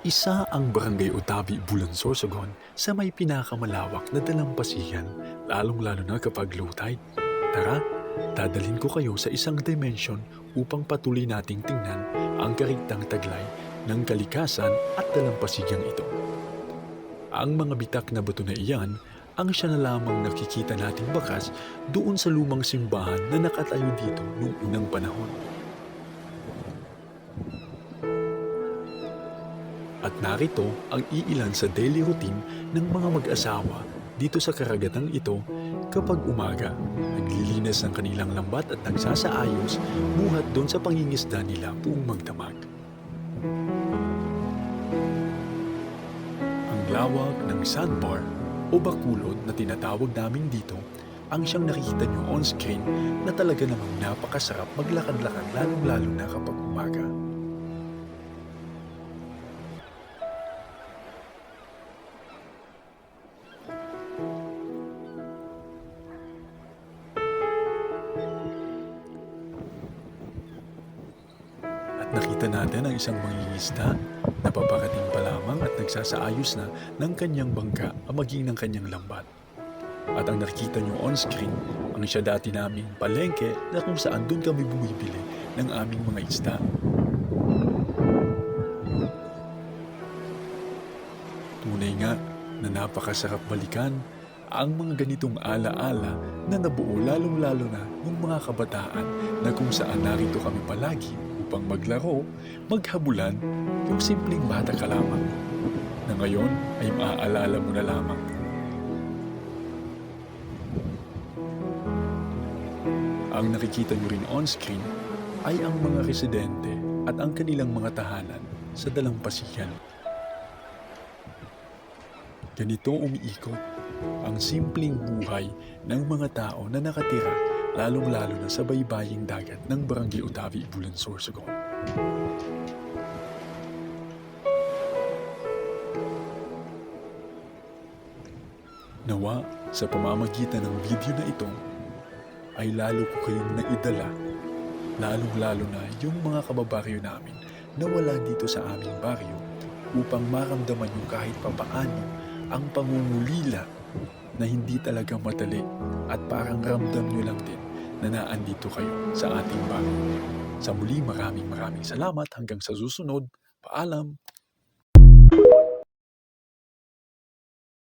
Isa ang Barangay Utabi, Bulan, Sorsogon sa may pinakamalawak na dalampasigan, lalong-lalo na kapag low tide. Tara, dadalhin ko kayo sa isang dimension upang patuloy nating tingnan ang kariktang taglay ng kalikasan at dalampasigang ito. Ang mga bitak na bato na iyan ang siya na lamang nakikita nating bakas doon sa lumang simbahan na nakatayo dito noong unang panahon. At narito ang iilan sa daily routine ng mga mag-asawa dito sa karagatang ito kapag umaga, naglilinis ng kanilang lambat at nagsasaayos buhat doon sa pangingisda nila buong magdamag. Ang lawak ng sandbar o bakulod na tinatawag namin dito ang siyang nakikita nyo on screen na talaga namang napakasarap maglakad-lakad lalong-lalo na kapag umaga. Nakita natin ang isang mangingisda na paparating pa lamang at nagsasaayos na ng kanyang bangka ang maging ng kanyang lambat. At ang nakikita nyo on screen, ang siya dati naming palengke na kung saan doon kami bumibili ng aming mga isda. Tunay nga na napakasarap balikan ang mga ganitong alaala na nabuo lalong-lalo na ng mga kabataan na kung saan narito kami palagi upang maglaro, maghabulan, yung simpleng bata ka lamang na ngayon ay maaalala mo na lamang. Ang nakikita nyo rin on screen ay ang mga residente at ang kanilang mga tahanan sa dalampasigan. Ganito umiikot ang simpleng buhay ng mga tao na nakatira lalong-lalo na sa baybaying dagat ng Barangay Utavi, Bulan, Sorsogon. Nawa sa pamamagitan ng video na ito ay lalo ko kayong naidala lalong-lalo na yung mga kababaryo namin na wala dito sa aming baryo upang maramdaman nyo kahit papaano ang pangungulila na hindi talaga madali at parang ramdam nyo lang din na naandito kayo sa ating baryo. Sa muli maraming maraming salamat hanggang sa susunod. Paalam!